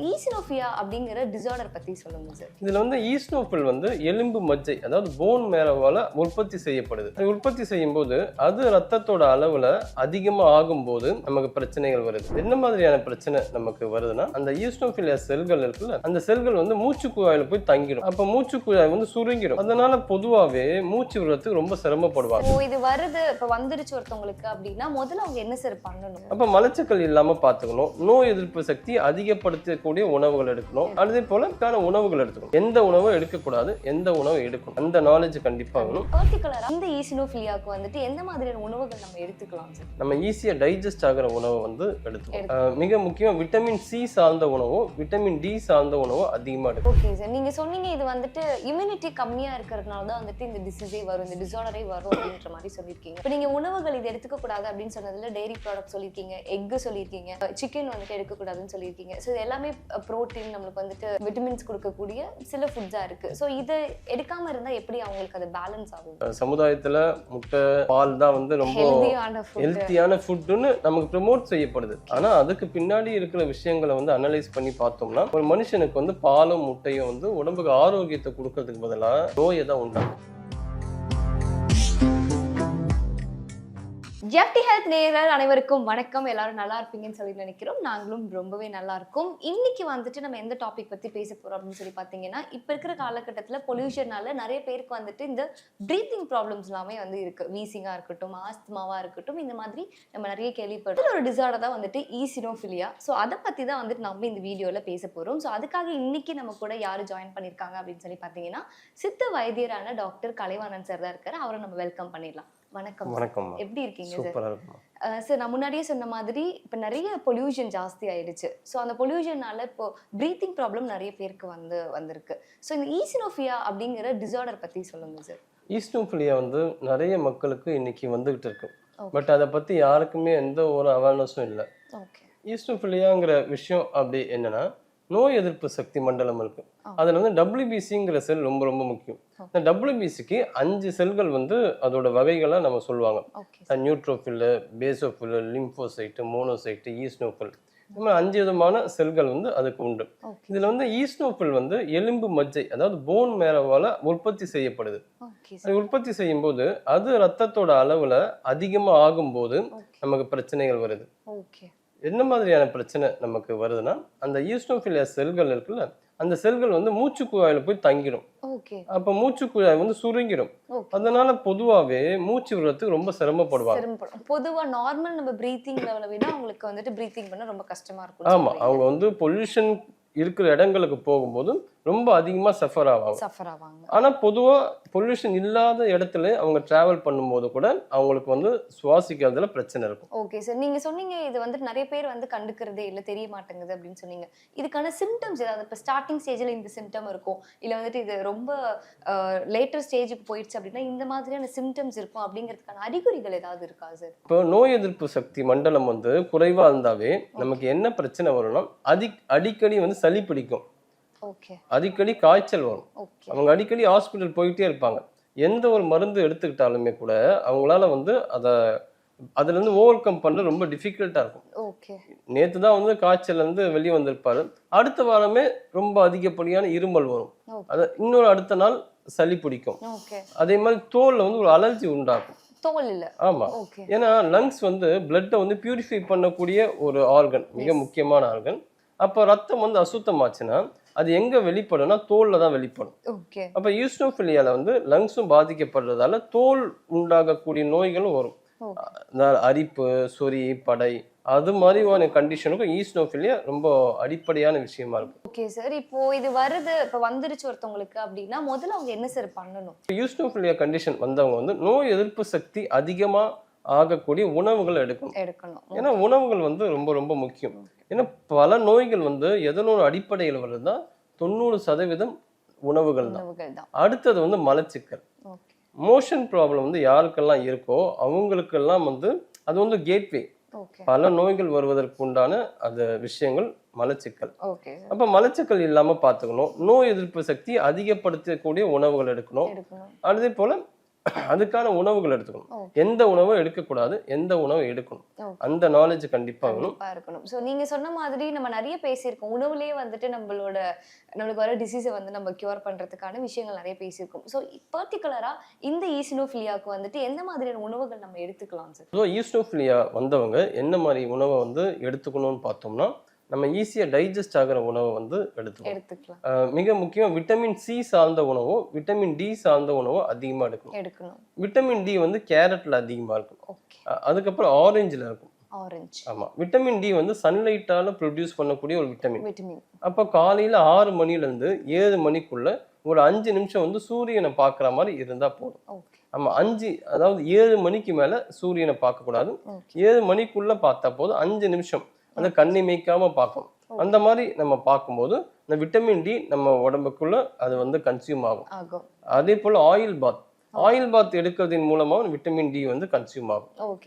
ஈசினோஃபியா அப்படிங்கிற டிசார்டர் பத்தி சொல்லுங்க சார் இதுல வந்து ஈஸ்னோஃபில் வந்து எலும்பு மஜ்ஜை அதாவது போன் மேரவால உற்பத்தி செய்யப்படுது. உற்பத்தி செய்யும் போது அது ரத்தத்தோட அளவுல அதிகமா ஆகும்போது நமக்கு பிரச்சனைகள் வருது. என்ன மாதிரியான பிரச்சனை நமக்கு வருதுன்னா அந்த ஈஸ்னோஃபிலியா செல்கள் இருக்குல்ல அந்த செல்கள் வந்து மூச்சு குழாயில போய் தங்கிடும். அப்ப மூச்சு குழாய் வந்து சுருங்கிடும். அதனால பொதுவாவே மூச்சு விடுறதுக்கு ரொம்ப சிரமப்படுவாங்க. இது வருது இப்ப வந்துருச்சு ஒருத்தவங்களுக்கு அப்படின்னா முதல்ல அவங்க என்ன சார் பண்ணணும்? அப்ப மலச்சிக்கல் இல்லாம பாத்துக்கணும். நோய் எதிர்ப்பு சக்தி அதிகப்படுத்தக்கூடிய உணவுகள் எடுக்கணும். அதே போல உணவுகள் எடுத்துக்கணும். எந்த உணவும் எடுக்கக்கூடாது எந்த உணவு எடுக்கணும்? அந்த நாலேஜ் கண்டிப்பா வேணும். இந்த ஈசினோஃபிலியாவுக்கு வந்துட்டு எந்த மாதிரியான உணவுகள் நம்ம எடுத்துக்கலாம் நம்ம ஈஸியா டைஜஸ்ட் ஆகிற உணவை வந்து எடுத்துக்கணும். மிக முக்கியம் விட்டமின் சி சார்ந்த உணவும் விட்டமின் டி சார்ந்த உணவும் அதிகமா எடுக்கணும். ஓகே சார் நீங்க சொன்னீங்க இது வந்துட்டு இம்யூனிட்டி கம்மியா இருக்கிறதுனால தான் வந்துட்டு இந்த டிசீஸே வரும் இந்த டிசார்டரே வரும் அப்படின்ற மாதிரி சொல்லியிருக்கீங்க. இப்போ நீங்க உணவுகள் இது எடுத்துக்க கூடாது அப்படின்னு சொன்னதுல டெய்ரி ப்ராடக்ட் சொல்லியிருக்கீங்க எக் சொல்லியிருக்கீங்க சிக்கன் வந்துட்டு எடுக்கக்கூடாதுன்னு சொல்லியிருக்கீங்க. ஸோ எல்லாமே ப்ரோட்டீன் நம்மளுக்கு வந்துட்டு விட்டமின்ஸ் கொடுக்கக்கூடிய சில ஃபுட்ஸா இருக்கு. ஸோ இதை எடுக்காம இருந்தா எப்படி அவங்களுக்கு அது பேலன்ஸ் ஆகும்? சமுதாயத்துல முட்டை பால் தான் வந்து ரொம்ப ஹெல்த்தியான ஃபுட்டுன்னு நமக்கு ப்ரமோட் செய்யப்படுது. ஆனா அதுக்கு பின்னாடி இருக்கிற விஷயங்களை வந்து அனலைஸ் பண்ணி பார்த்தோம்னா ஒரு மனுஷனுக்கு வந்து பாலும் முட்டையும் வந்து உடம்புக்கு ஆரோக்கியத்தை கொடுக்கறதுக்கு பதிலா நோயை தான் உண்டாகும். ஜெஃப்டி ஹெல்த் நேயர்கள் அனைவருக்கும் வணக்கம். எல்லாரும் நல்லா இருப்பீங்கன்னு சொல்லி நினைக்கிறோம். நாங்களும் ரொம்பவே நல்லா இருக்கும். இன்னைக்கு வந்துட்டு நம்ம எந்த டாபிக் பத்தி பேச போறோம் அப்படின்னு சொல்லி பார்த்தீங்கன்னா இப்போ இருக்கிற காலகட்டத்தில் பொல்யூஷனால நிறைய பேருக்கு வந்துட்டு இந்த ப்ரீத்திங் ப்ராப்ளம்ஸ் எல்லாமே வந்து இருக்கு. வீசிங்கா இருக்கட்டும் ஆஸ்துமாவா இருக்கட்டும் இந்த மாதிரி நம்ம நிறைய கேள்விப்பட்டோம் ஒரு டிசார்டர் தான் வந்துட்டு ஈசினோஃபிலியா ஸோ அதை பத்தி தான் வந்துட்டு நம்ம இந்த வீடியோல பேச போறோம். ஸோ அதுக்காக இன்னைக்கு நம்ம கூட யாரு ஜாயின் பண்ணியிருக்காங்க அப்படின்னு சொல்லி பார்த்தீங்கன்னா சித்த வைத்தியரான டாக்டர் கலைவாணன் சார் தான் இருக்காரு. அவரை நம்ம வெல்கம் பண்ணிடலாம். வணக்கம். வணக்கம் எப்படி இருக்கீங்க சார் இருக்கும் சார் நான் முன்னாடியே சொன்ன மாதிரி இப்போ நிறைய பொல்யூஷன் ஜாஸ்தி ஆயிடுச்சு. ஸோ அந்த பொல்யூஷனால இப்போ ப்ரீத்திங் ப்ராப்ளம் நிறைய பேருக்கு வந்து வந்திருக்கு. ஸோ இந்த ஈசினோஃபியா அப்படிங்கிற டிசார்டர் பத்தி சொல்லுங்க சார் ஈஸ்டோஃபிலியா வந்து நிறைய மக்களுக்கு இன்னைக்கு வந்துகிட்டு இருக்கு. பட் அதை பத்தி யாருக்குமே எந்த ஒரு அவேர்னஸும் இல்லை. ஓகே ஈஸ்டோஃபிலியாங்கிற விஷயம் அப்படி என்னன்னா நோய் எதிர்ப்பு சக்தி மண்டலம் இருக்கு. அதுல வந்து டபிள்யூபிசிங்கிற செல் ரொம்ப ரொம்ப முக்கியம். இந்த டபிள்யூபிசிக்கு அஞ்சு செல்கள் வந்து அதோட வகைகளை நம்ம சொல்லுவாங்க. Okay neutrophil basophil lymphocyte monocyte eosinophil இந்த மாதிரி அஞ்சு விதமான செல்கள் வந்து அதுக்கு உண்டு. இதுல வந்து ஈஸ்னோஃபில் வந்து எலும்பு மஜ்ஜை அதாவது போன் மேரவால உற்பத்தி செய்யப்படுது. அது உற்பத்தி செய்யும் போது அது ரத்தத்தோட அளவுல அதிகமா ஆகும்போது நமக்கு பிரச்சனைகள் வருது. ஓகே. என்ன மாதிரியான பிரச்சனை நமக்கு வருதுன்னா அந்த ஈஸ்னோஃபிலியா செல்கள் இருக்குல்ல அந்த செல்கள் வந்து மூச்சு குழாயில போய் தங்கிடும் ஓகே. அப்ப மூச்சு குழாய் வந்து சுருங்கிடும் அதனால பொதுவாவே மூச்சு விடுறதுக்கு ரொம்ப சிரமப்படுவாங்க. பொதுவா நார்மல் நம்ம ப்ரீத்திங் லெவலை விட அவங்களுக்கு வந்துட்டு ப்ரீத்திங் பண்ண ரொம்ப கஷ்டமா இருக்கும் ஆமா. அவங்க வந்து பொல்யூஷன் இருக்கிற இடங்களுக்கு போகும்போது ரொம்ப அதிகமா சஃபர் ஆவாங்க. சஃபர் ஆவாங்க. ஆனா பொதுவா பொல்யூஷன் இல்லாத இடத்துல அவங்க டிராவல் பண்ணும்போது கூட அவங்களுக்கு வந்து சுவாசிக்கிறதுல பிரச்சனை இருக்கும். ஓகே சார் நீங்க சொன்னீங்க இது வந்து நிறைய பேர் வந்து கண்டுக்கிறதே இல்லை தெரிய மாட்டேங்குது அப்படின்னு சொன்னீங்க. இதுக்கான சிம்டம்ஸ் ஏதாவது இப்போ ஸ்டார்டிங் ஸ்டேஜில் இந்த சிம்டம் இருக்கும். இல்லை வந்துட்டு இது ரொம்ப லேட்டர் ஸ்டேஜுக்கு போயிடுச்சு அப்படின்னா இந்த மாதிரியான சிம்டம்ஸ் இருக்கும் அப்படிங்கிறதுக்கான அறிகுறிகள் ஏதாவது இருக்கா சார் இப்போ நோய் எதிர்ப்பு சக்தி மண்டலம் வந்து குறைவா இருந்தாவே நமக்கு என்ன பிரச்சனை வரும்னா அதி அடிக்கடி வந்து சளி பிடிக்கும். அடிக்கடி காய்ச்சல் வரும். அவங்க அடிக்கடி ஹாஸ்பிட்டல் போயிட்டே இருப்பாங்க. எந்த ஒரு மருந்து எடுத்துக்கிட்டாலுமே கூட அவங்களால வந்து அதை அதுல இருந்து ஓவர் கம் பண்ண ரொம்ப டிஃபிகல்ட்டா இருக்கும். ஓகே நேத்து தான் வந்து காய்ச்சல் வந்து வெளியே வந்திருப்பாரு. அடுத்த வாரமே ரொம்ப அதிகப்படியான இருமல் வரும். அது இன்னொரு அடுத்த நாள் சளி பிடிக்கும். அதே மாதிரி தோல்ல வந்து ஒரு அலர்ஜி உண்டாகும். தோல் இல்லை. ஆமா. ஓகே ஏன்னா லங்ஸ் வந்து பிளட்டை வந்து பியூரிஃபை பண்ணக்கூடிய ஒரு ஆர்கன் மிக. முக்கியமான ஆர்கன் அப்போ ரத்தம் வந்து அசுத்தமாச்சுன்னா அது எங்க வெளிப்படும்னா தோல்ல தான் வெளிப்படும். ஓகே அப்போ யூஸ்னோஃபிலியால வந்து லங்ஸும் பாதிக்கப்படுறதால தோல் உண்டாகக்கூடிய நோய்களும் வரும். அரிப்பு சொறி படை அது மாதிரியான கண்டிஷனுக்கும் ஈஸ்னோஃபிலியா ரொம்ப அடிப்படையான விஷயமா இருக்கும். ஓகே சார் இப்போ இது வருது இப்போ வந்துருச்சு ஒருத்தவங்களுக்கு அப்படின்னா முதல்ல அவங்க என்ன சார் பண்ணணும்? யூஸ்னோஃபிலியா கண்டிஷன் வந்தவங்க வந்து நோய் எதிர்ப்பு சக்தி அதிகமா ஆகக்கூடிய உணவுகள் எடுக்கணும். எடுக்கணும். ஏன்னா உணவுகள் வந்து ரொம்ப ரொம்ப முக்கியம். ஏன்னா பல நோய்கள் வந்து எதனோட அடிப்படையில் வருதுன்னா தொண்ணூறு சதவீதம் உணவுகள் தான். அடுத்தது வந்து மலச்சிக்கல். மோஷன் ப்ராப்ளம் வந்து யாருக்கெல்லாம் இருக்கோ அவங்களுக்கெல்லாம் வந்து அது வந்து கேட்வே. பல நோய்கள் வருவதற்கு உண்டான அந்த விஷயங்கள் மலச்சிக்கல். அப்ப மலச்சிக்கல் இல்லாம பார்த்துக்கணும். நோய் எதிர்ப்பு சக்தி அதிகப்படுத்தக்கூடிய உணவுகள் எடுக்கணும். அதே போல அதுக்கான உணவுகள் எடுத்துக்கணும். எந்த உணவும் எடுக்கக்கூடாது எந்த உணவை எடுக்கணும். அந்த நாலேஜ் கண்டிப்பா இருக்கணும். சோ நீங்க சொன்ன மாதிரி நம்ம நிறைய பேசியிருக்கோம். உணவுலயே வந்துட்டு நம்மளோட நம்மளுக்கு வர டிசீஸை வந்து நம்ம கியூர் பண்றதுக்கான விஷயங்கள் நிறைய பேசியிருக்கோம். ஸோ பர்டிகுலரா இந்த ஈசினோஃபிலியாவுக்கு வந்துட்டு எந்த மாதிரியான உணவுகள் நம்ம எடுத்துக்கலாம் சார் ஸோ ஈஸ்டோஃபிலியா வந்தவங்க என்ன மாதிரி உணவை வந்து எடுத்துக்கணும்னு பார்த்தோம்னா நம்ம ஈஸியாக டைஜஸ்ட் ஆகிற உணவை வந்து எடுத்துக்கணும். எடுத்துக்கலாம். மிக முக்கியம் விட்டமின் சி சார்ந்த உணவோ விட்டமின் டி சார்ந்த உணவோ அதிகமாக எடுக்கணும். எடுக்கணும். விட்டமின் டி வந்து கேரட்ல அதிகமாக இருக்கும். அதுக்கப்புறம் ஆரஞ்சில் இருக்கும். ஆமாம் விட்டமின் டி வந்து சன்லைட்டால ப்ரொடியூஸ் பண்ணக்கூடிய ஒரு விட்டமின் அப்போ காலையில் ஆறு மணிலேருந்து ஏழு மணிக்குள்ள ஒரு அஞ்சு நிமிஷம் வந்து சூரியனை பார்க்குற மாதிரி இருந்தால் போதும். ஆமாம் அஞ்சு அதாவது ஏழு மணிக்கு மேலே சூரியனை பார்க்கக்கூடாது ஏழு மணிக்குள்ள பார்த்தா போதும் அஞ்சு நிமிஷம் அந்த கண்ணை மேய்க்காம பார்க்கணும் அந்த மாதிரி நம்ம பார்க்கும்போது இந்த விட்டமின் டி நம்ம உடம்புக்குள்ள அது வந்து கன்சியூம் ஆகும். அதே போல் ஆயில் பாத் ஆயில் பாத் எடுக்கிறதின் மூலமாக விட்டமின் டி வந்து கன்சியூம் ஆகும்.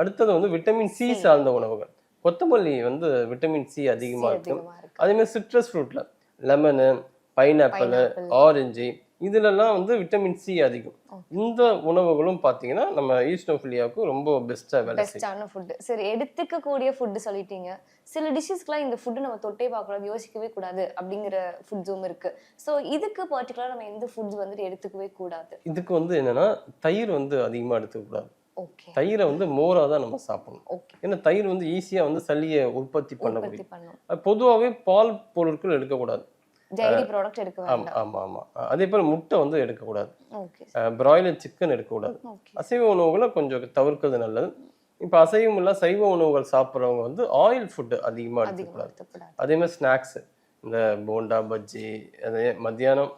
அடுத்தது வந்து விட்டமின் சி சார்ந்த உணவுகள். கொத்தமல்லி வந்து விட்டமின் சி அதிகமாக இருக்கு அதிகமா இருக்கு. அதே மாதிரி சிட்ரஸ் ஃப்ரூட்ல லெமனு பைனாப்பிள். ஆரஞ்சு இதுலலாம் வந்து விட்டமின் சி அதிகம். இந்த உணவுகளும் பார்த்தீங்கன்னா நம்ம ஈஸ்டோஃபிலியாவுக்கு ரொம்ப பெஸ்ட்டாக வேலை பெஸ்டான ஃபுட்டு சரி எடுத்துக்க கூடிய ஃபுட்டு சொல்லிட்டீங்க. சில டிஷ்ஷஸ்க்குலாம் இந்த ஃபுட்டு நம்ம தொட்டே பார்க்கக்கூடாது யோசிக்கவே கூடாது அப்படிங்கிற ஃபுட்ஸும் இருக்கு. ஸோ இதுக்கு பர்டிகுலராக நம்ம எந்த ஃபுட்ஸ் வந்துட்டு எடுத்துக்கவே கூடாது? இதுக்கு வந்து என்னன்னா தயிர் வந்து அதிகமாக எடுத்துக்கக்கூடாது ஓகே தயிரை வந்து மோராக தான் நம்ம சாப்பிடணும். ஓகே ஏன்னா தயிர் வந்து ஈஸியாக வந்து சளியை உற்பத்தி பண்ண முடியும் பொதுவாகவே பால் பொருட்கள் எடுக்கக்கூடாது. டைரி ப்ராடக்ட் எடுக்க ஆமாம் வேண்டாம். ஆமாம் ஆமாம் அதே போல் முட்டை வந்து எடுக்கக்கூடாது. பிராய்லர் சிக்கன் எடுக்கக்கூடாது. அசைவ உணவுகளை கொஞ்சம் தவிர்க்கிறது நல்லது. இப்போ அசைவம் இல்லை சைவ உணவுகள் சாப்பிட்றவங்க வந்து ஆயில் ஃபுட்டு அதிகமாக எடுத்துக்கூடாது. அதே மாதிரி ஸ்நாக்ஸு இந்த போண்டா பஜ்ஜி அதே மத்தியானம்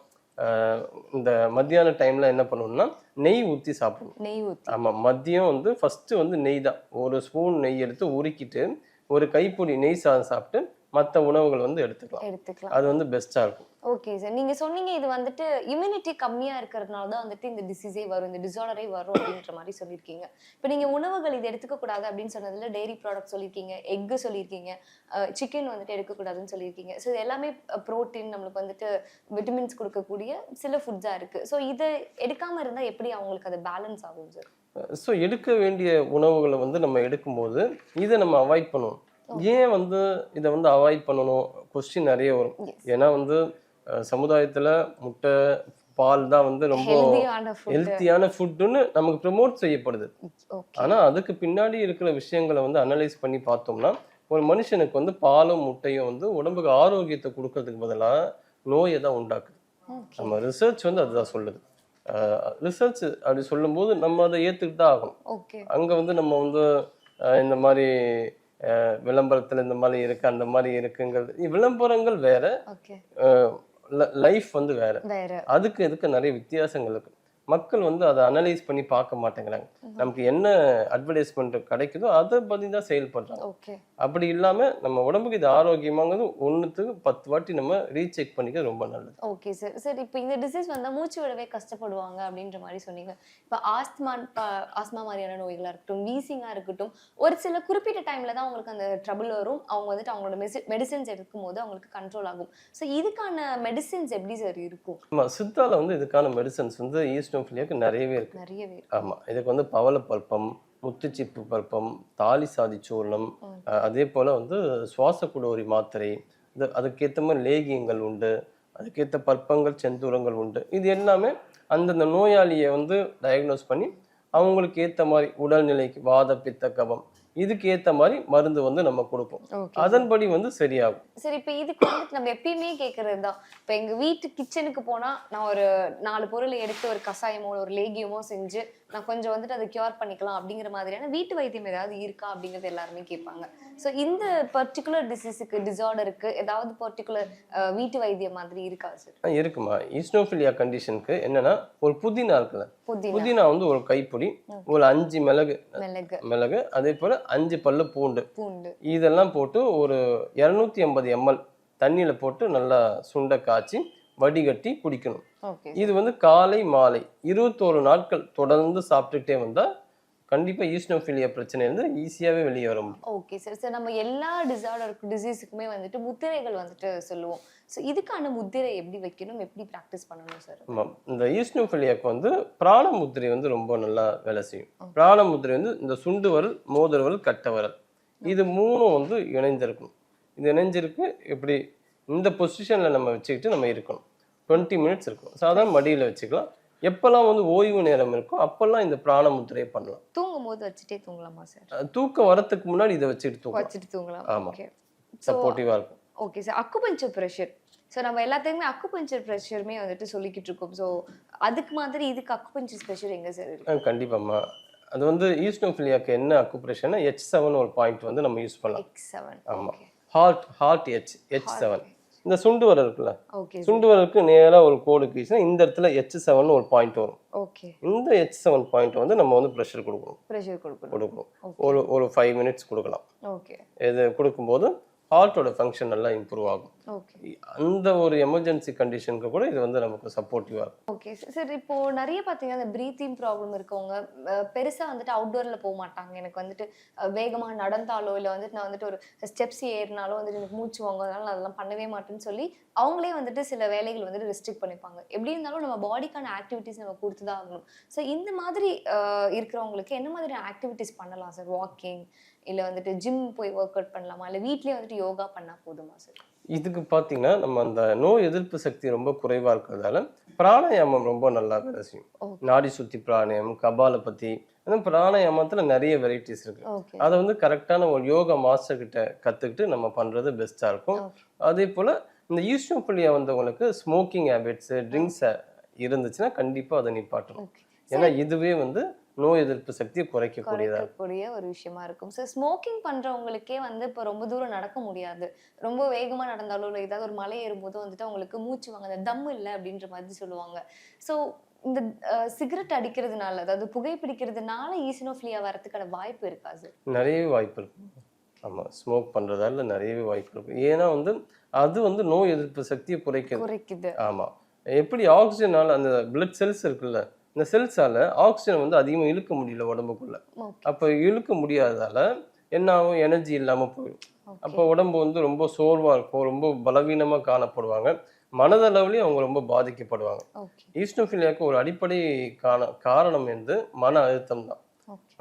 இந்த மத்தியான டைமில் என்ன பண்ணணும்னா நெய் ஊற்றி சாப்பிடணும். நெய் ஊற்றி ஆமாம் மதியம் வந்து ஃபஸ்ட்டு வந்து நெய் தான். ஒரு ஸ்பூன் நெய் எடுத்து உருக்கிட்டு ஒரு கைப்பொடி நெய் சாதம் சாப்பிட்டு மற்ற உணவுகள் வந்து எடுத்துக்கலாம். எடுத்துக்கலாம். அது வந்து பெஸ்ட்டாக இருக்கும். ஓகே சார் நீங்க சொன்னீங்க இது வந்துட்டு இம்யூனிட்டி கம்மியா இருக்கிறதுனால தான் வந்துட்டு இந்த டிசீஸே வரும் இந்த டிசார்டரே வரும் அப்படின்ற மாதிரி சொல்லியிருக்கீங்க. இப்போ நீங்க உணவுகள் இது எடுத்துக்க கூடாது அப்படின்னு சொன்னதுல டெய்ரி ப்ராடக்ட் சொல்லியிருக்கீங்க எக்கு சொல்லியிருக்கீங்க சிக்கன் வந்துட்டு எடுக்கக்கூடாதுன்னு சொல்லியிருக்கீங்க. ஸோ இது எல்லாமே ப்ரோட்டீன் நம்மளுக்கு வந்துட்டு விட்டமின்ஸ் கொடுக்கக்கூடிய சில ஃபுட்ஸா இருக்கு. ஸோ இதை எடுக்காம இருந்தா எப்படி அவங்களுக்கு அது பேலன்ஸ் ஆகும் சார் ஸோ எடுக்க வேண்டிய உணவுகளை வந்து நம்ம எடுக்கும்போது இதை நம்ம அவாய்ட் பண்ணணும். ஏன் வந்து இதை வந்து அவாய்ட் பண்ணணும்? கொஸ்டின் நிறைய வரும். ஏன்னா வந்து சமுதாயத்துல முட்டை பால் தான் வந்து ரொம்ப ஹெல்த்தியான ஃபுட்டுன்னு நமக்கு ப்ரமோட் செய்யப்படுது. ஓகே ஆனா அதுக்கு பின்னாடி இருக்கிற விஷயங்களை வந்து அனலைஸ் பண்ணி பார்த்தோம்னா ஒரு மனுஷனுக்கு வந்து பாலும் முட்டையும் வந்து உடம்புக்கு ஆரோக்கியத்தை கொடுக்கறதுக்கு பதிலா நோயை தான் உண்டாக்குது. நம்ம ரிசர்ச் வந்து அதுதான் சொல்லுது. ரிசர்ச் அப்படி சொல்லும்போது நம்ம அதை ஏற்றுக்கிட்டு தான் ஆகணும் அங்கே வந்து நம்ம வந்து இந்த மாதிரி விளம்பரத்துல இந்த மாதிரி இருக்கு அந்த மாதிரி இருக்குங்கிறது. விளம்பரங்கள் வேற லைஃப் வந்து வேற. வேற. அதுக்கு இதுக்கு நிறைய வித்தியாசங்கள் இருக்கு. மக்கள் வந்து அதை அனலைஸ் பண்ணி பார்க்க மாட்டேங்கிறாங்க. நமக்கு என்ன அட்வர்டைஸ்மெண்ட் கிடைக்குதோ அதை பத்தி தான் செயல்படுறாங்க. ஓகே. அப்படி இல்லாம நம்ம உடம்புக்கு இது ஆரோக்கியமாங்கிறது ஒண்ணுத்துக்கு பத்து வாட்டி நம்ம ரீசெக் பண்ணிக்க ரொம்ப நல்லது. ஓகே சார் சார் இப்போ இந்த டிசீஸ் வந்தால் மூச்சு விடவே கஷ்டப்படுவாங்க அப்படின்ற மாதிரி சொன்னீங்க. இப்போ ஆஸ்மா ஆஸ்மா மாதிரியான நோய்களாக இருக்கட்டும் வீசிங்காக இருக்கட்டும் ஒரு சில குறிப்பிட்ட டைமில் தான் அவங்களுக்கு அந்த ட்ரபிள் வரும். அவங்க வந்துட்டு அவங்களோட மெசி மெடிசின்ஸ் எடுக்கும்போது அவங்களுக்கு கண்ட்ரோல் ஆகும். ஸோ இதுக்கான மெடிசின்ஸ் எப்படி சார் இருக்கும்? ஆமா சித்தால வந்து இதுக்கான மெடிசன்ஸ் வந்து ஈஸ்டோஃபிலியாக்கு நிறையவே இருக்கு. நிறையவே. ஆமா. இதுக்கு வந்து பவள பல்பம் முத்துச்சிப்பு பல்பம் தாலி சாதி சூர்ணம் அதே போல வந்து சுவாச குடோரி மாத்திரை இது அதுக்கேற்ற மாதிரி லேகியங்கள் உண்டு அதுக்கேற்ற பற்பங்கள் செந்தூரங்கள் உண்டு. இது எல்லாமே அந்தந்த நோயாளியை வந்து டயக்னோஸ் பண்ணி அவங்களுக்கு ஏற்ற மாதிரி உடல்நிலைக்கு வாத பித்த கபம் இதுக்கு ஏற்ற மாதிரி மருந்து வந்து நம்ம கொடுப்போம். அதன்படி வந்து சரியாகும். சரி இப்போ இதுக்கு வந்துட்டு நம்ம எப்பயுமே கேட்கறது தான் இப்போ எங்க வீட்டு கிச்சனுக்கு போனா நான் ஒரு நாலு பொருளை எடுத்து ஒரு கஷாயமோ ஒரு லேகியமோ செஞ்சு நான் கொஞ்சம் வந்துட்டு அதை கியூர் பண்ணிக்கலாம் அப்படிங்கிற மாதிரியான வீட்டு வைத்தியம் ஏதாவது இருக்கா அப்படிங்கறது எல்லாருமே கேட்பாங்க. ஸோ இந்த பர்டிகுலர் டிசீஸுக்கு டிசார்டருக்கு ஏதாவது பர்டிகுலர் வீட்டு வைத்தியம் மாதிரி இருக்கா சார் இருக்குமா. ஈஸ்னோஃபிலியா கண்டிஷனுக்கு என்னன்னா ஒரு புதினா இருக்குல்ல. புதினா. புதினா வந்து ஒரு கைப்பிடி ஒரு அஞ்சு மிளகு மிளகு. மிளகு. அதே போல் அஞ்சு பல்லு பூண்டு. பூண்டு. இதெல்லாம் போட்டு ஒரு இரநூத்தி ஐம்பது எம்எல் தண்ணியில் போட்டு நல்லா சுண்டை காய்ச்சி வடிகட்டி குடிக்கணும். இது வந்து காலை மாலை இருபத்தோரு நாட்கள் தொடர்ந்து சாப்பிட்டுட்டே வந்தால் கண்டிப்பா ஈஸ்னோஃபிலியா பிரச்சனை இருந்து ஈஸியாவே வெளியே வர முடியும். Okay sir. சார் நம்ம எல்லா டிசார்டருக்கு டிசீஸுக்குமே வந்துட்டு முத்திரைகள் வந்துட்டு சொல்லுவோம். ஸோ இதுக்கான முத்திரை எப்படி வைக்கணும்? எப்படி ப்ராக்டிஸ் பண்ணணும் சார் ஆமாம் இந்த ஈஸ்னோஃபிலியாக்கு வந்து பிராண முத்திரை வந்து ரொம்ப நல்லா வேலை செய்யும். பிராண முத்திரை வந்து இந்த சுண்டு வரல் மோதிர வரல் கட்டை வரல் இது மூணும் வந்து இணைஞ்சிருக்கணும் இது இணைஞ்சிருக்கு இப்படி இந்த பொசிஷனில் நம்ம வச்சுக்கிட்டு நம்ம இருக்கணும். டுவெண்ட்டி மினிட்ஸ் இருக்கும். சாதாரண மடியில் வச்சுக்கலாம். எப்போல்லாம் வந்து ஓய்வு நேரம் இருக்கோ அப்போல்லாம் இந்த பிராண முத்திரையை பண்ணலாம். தூங்கும் போது வச்சுட்டே தூங்கலாமா சார் தூக்கம் வரத்துக்கு முன்னாடி இதை வச்சுட்டு தூக்கலாம் வச்சுட்டு தூங்கலாம். ஆமா. ஓகே சப்போர்ட்டிவாக இருக்கும். Okay sir acupuncture pressure so நம்ம எல்லாத்துக்குமே அக்குபஞ்சர் ப்ரெஷருமே வந்துட்டு சொல்லிக்கிட்டு இருக்கோம். ஸோ அதுக்கு மாதிரி இதுக்கு அக்குபஞ்சர் ப்ரெஷர் எங்க சார் இருக்கு? கண்டிப்பாம்மா. அது வந்து ஈஸ்னோஃபிலியாக்கு என்ன அக்குப்ரெஷன்னா ஹெச் செவன் ஒரு பாயிண்ட் வந்து நம்ம யூஸ் பண்ணலாம். செவன் ஆமா. Okay heart heart H H seven இந்த சுண்டு வரல் இருக்குல்ல? ஓகே சுண்டு வரலுக்கு நேரா ஒரு கோடு கீழ்ச்சுன்னா இந்த இடத்துல ஹெச் செவன் ஒரு பாயிண்ட் வரும். ஓகே இந்த ஹெச் செவன் பாயிண்ட் வந்து நம்ம வந்து ப்ரெஷர் கொடுக்கணும். ப்ரெஷர் கொடுக்கணும். கொடுக்கணும். ஒரு ஒரு ஃபைவ் மினிட்ஸ் கொடுக்கலாம். ஓகே இது கொடுக்கும்போது ஹார்ட்டோட ஃபங்க்ஷன் நல்லா இம்ப்ரூவ் ஆகும். அந்த ஒரு எமர்ஜென்சி கண்டிஷனுக்கு கூட இது வந்து நமக்கு சப்போர்ட்டிவாக இருக்கும். ஓகே சார் இப்போ நிறைய பார்த்தீங்கன்னா அந்த ப்ரீத்திங் ப்ராப்ளம் இருக்கவங்க அஹ், பெருசா வந்துட்டு அவுட்டோரில் போக மாட்டாங்க. எனக்கு வந்துட்டு அஹ், வேகமா நடந்தாலோ இல்லை வந்துட்டு நான் வந்துட்டு ஒரு ஸ்டெப்ஸ் ஏறினாலோ வந்துட்டு எனக்கு மூச்சு வாங்க அதனால நான் அதெல்லாம் பண்ணவே மாட்டேன்னு சொல்லி அவங்களே வந்துட்டு சில வேலைகள் வந்துட்டு ரெஸ்ட்ரிக்ட் பண்ணிப்பாங்க. எப்படி இருந்தாலும் நம்ம பாடிக்கான ஆக்டிவிட்டிஸ் நம்ம கொடுத்து தான் ஆகணும். ஸோ இந்த மாதிரி இருக்கிறவங்களுக்கு என்ன மாதிரி ஆக்டிவிட்டிஸ் பண்ணலாம் சார் வாக்கிங் இல்லை வந்துட்டு ஜிம் போய் ஒர்க் அவுட் பண்ணலாமா? இல்லை வீட்லயே வந்துட்டு யோகா பண்ணா போதுமா சார் இதுக்கு பார்த்தீங்கன்னா நம்ம அந்த நோய் எதிர்ப்பு சக்தி ரொம்ப குறைவாக இருக்கிறதால பிராணாயாமம் ரொம்ப நல்லா வேலை செய்யும். நாடி சுத்தி பிராணாயாமம் கபாலபதி அந்த பிராணாயாமத்தில் நிறைய வெரைட்டிஸ் இருக்கு. அதை வந்து கரெக்டான ஒரு யோகா மாஸ்டர் கிட்ட கற்றுக்கிட்டு நம்ம பண்ணுறது பெஸ்ட்டாக இருக்கும். அதே போல் இந்த ஈஸ்டோபிளியா வந்தவங்களுக்கு ஸ்மோக்கிங் ஹேபிட்ஸு ட்ரிங்க்ஸ் இருந்துச்சுன்னா கண்டிப்பாக அதை நிப்பாட்டணும். ஏன்னா இதுவே வந்து நோய் எதிர்ப்பு சக்தியை குறைக்கக்கூடியதா குறைக்கக்கூடிய ஒரு விஷயமா இருக்கும். ஸோ ஸ்மோக்கிங் பண்றவங்களுக்கே வந்து இப்போ ரொம்ப தூரம் நடக்க முடியாது. ரொம்ப வேகமா நடந்தாலும் இல்லை ஏதாவது ஒரு மலை ஏறும்போது வந்துட்டு அவங்களுக்கு மூச்சு வாங்க அந்த தம் இல்லை அப்படின்ற மாதிரி சொல்லுவாங்க. ஸோ இந்த சிகரெட் அடிக்கிறதுனால அதாவது புகைப்பிடிக்கிறதுனால ஈசினோஃபிலியா வரதுக்கான வாய்ப்பு இருக்கா சார் நிறையவே வாய்ப்பு இருக்கு ஆமாம் ஸ்மோக் பண்ணுறதால நிறையவே வாய்ப்பு இருக்கு ஏன்னா வந்து அது வந்து நோய் எதிர்ப்பு சக்தியை குறைக்குது. குறைக்குது. ஆமாம் எப்படி ஆக்சிஜனால் அந்த பிளட் செல்ஸ் இருக்குல்ல இந்த செல்ஸால ஆக்சிஜன் வந்து அதிகமாக இழுக்க முடியல உடம்புக்குள்ள. அப்போ இழுக்க முடியாததால என்ன ஆகும்? எனர்ஜி இல்லாமல் போயிடும். அப்போ உடம்பு வந்து ரொம்ப சோர்வாக இருக்கும். ரொம்ப பலவீனமாக காணப்படுவாங்க. மனதளவுலையும் அவங்க ரொம்ப பாதிக்கப்படுவாங்க. ஓகே ஈஸ்னோஃபிலியாவுக்கு ஒரு அடிப்படை காண காரணம் வந்து மன அழுத்தம் தான்.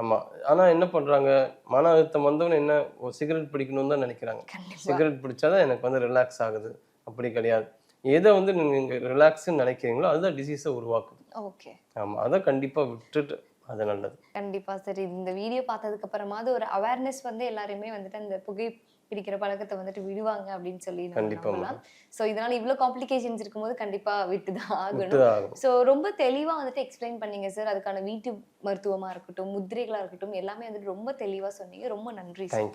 ஆமாம் ஆனால் என்ன பண்ணுறாங்க மன அழுத்தம் வந்தவொடனே என்ன? ஒரு சிகரெட் பிடிக்கணும்னு தான் நினைக்கிறாங்க. சிகரெட் பிடிச்சாதான் எனக்கு வந்து ரிலாக்ஸ் ஆகுது. அப்படி கிடையாது. எதை வந்து நீங்கள் ரிலாக்ஸ்ன்னு நினைக்கிறீங்களோ அதுதான் டிசீஸை உருவாக்குது. ஓகே. ஆமாம் அதை கண்டிப்பாக விட்டுட்டு அது நல்லது. கண்டிப்பா சரி. இந்த வீடியோ பார்த்ததுக்கு அப்புறமாவது ஒரு அவேர்னஸ் வந்து எல்லாருமே வந்துட்டு அந்த புகை பிடிக்கிற பழக்கத்தை வந்துட்டு விடுவாங்க அப்படின்னு சொல்லி நம்பலாம். ஸோ இதனால இவ்வளோ காம்ப்ளிகேஷன்ஸ் இருக்கும்போது கண்டிப்பா விட்டுதான் ஆகணும். ஸோ ரொம்ப தெளிவா வந்துட்டு எக்ஸ்பிளைன் பண்ணீங்க சார் அதுக்கான வீட்டு மருத்துவமா இருக்கட்டும் முத்திரைகளா இருக்கட்டும் எல்லாமே வந்துட்டு ரொம்ப தெளிவா சொன்னீங்க. ரொம்ப நன்றி சார்